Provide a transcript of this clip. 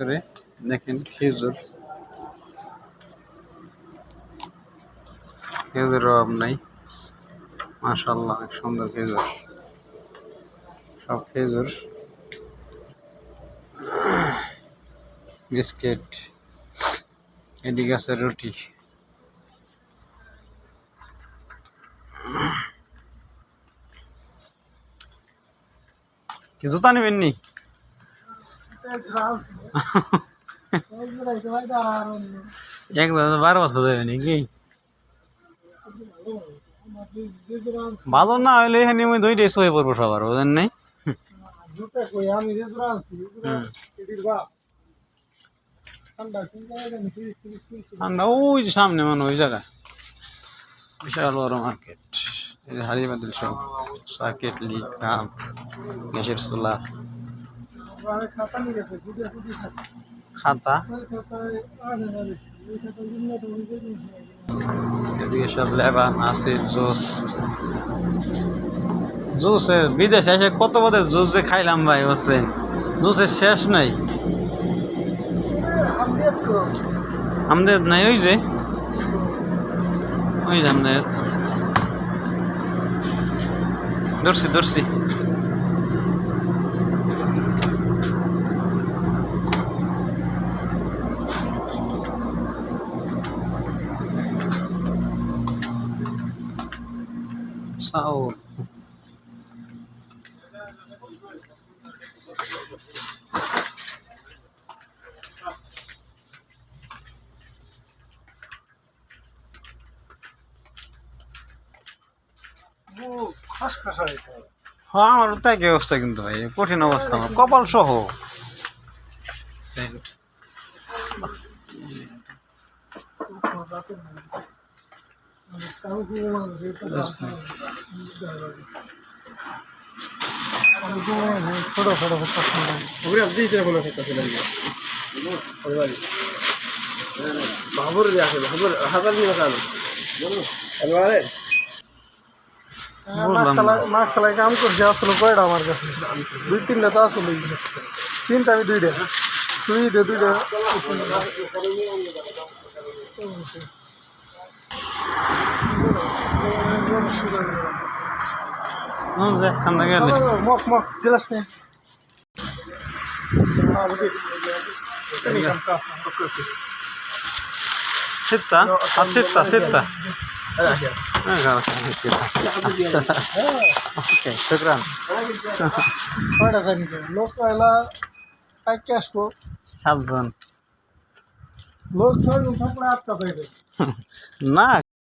করে দেখেন খেজুর। খেজুর অভাব নাই। মাশাল্লাহ সুন্দর খেজুর। সব খেজুর। বিস্কিট। এদিকে আছে রুটি। কি জুতা নেবেন নি ভালো না হলে এখানে আমি দুই ডেস হয়ে পড়ব সবার বুঝেন নাই? সামনে মানে ওই জায়গা বিশাল বড় মার্কেট। হারিয়ে বাদল সব সাকেটলি কাপ, গ্যাসের চুলা। জুসের বিদেশে কত বছর জুস যে খাইলাম ভাই বুঝছেন জুসের শেষ নাই। আমাদের নাই, ওই যে। ওই ধরছি। সাও হ্যাঁ আমার তাই অবস্থা কিন্তু ভাই? কঠিন অবস্থা আমার। কপাল সহ। ছোট ছোট ওগুলো আপনি দিতে কোনো ক্ষেত্রে ছিলেন না বাবুর দিয়ে আসে বাবুর হাজার নিয়ে কান আরে মাস্ক চালাই কাম করছি আসলে কয়টা আমার কাছে দুই তিনটা তো আসলে তিনটা আমি দুইটা তুই দে দুইটা খান্দা গেলে। মক মক জেলাস সিত্তা আর সিত্তা সিত্তা শুক্রান কয়টা জানি লোক পয়লা কাইকে আসব সাতজন। লোক ছয়জন থাকলে আটটা না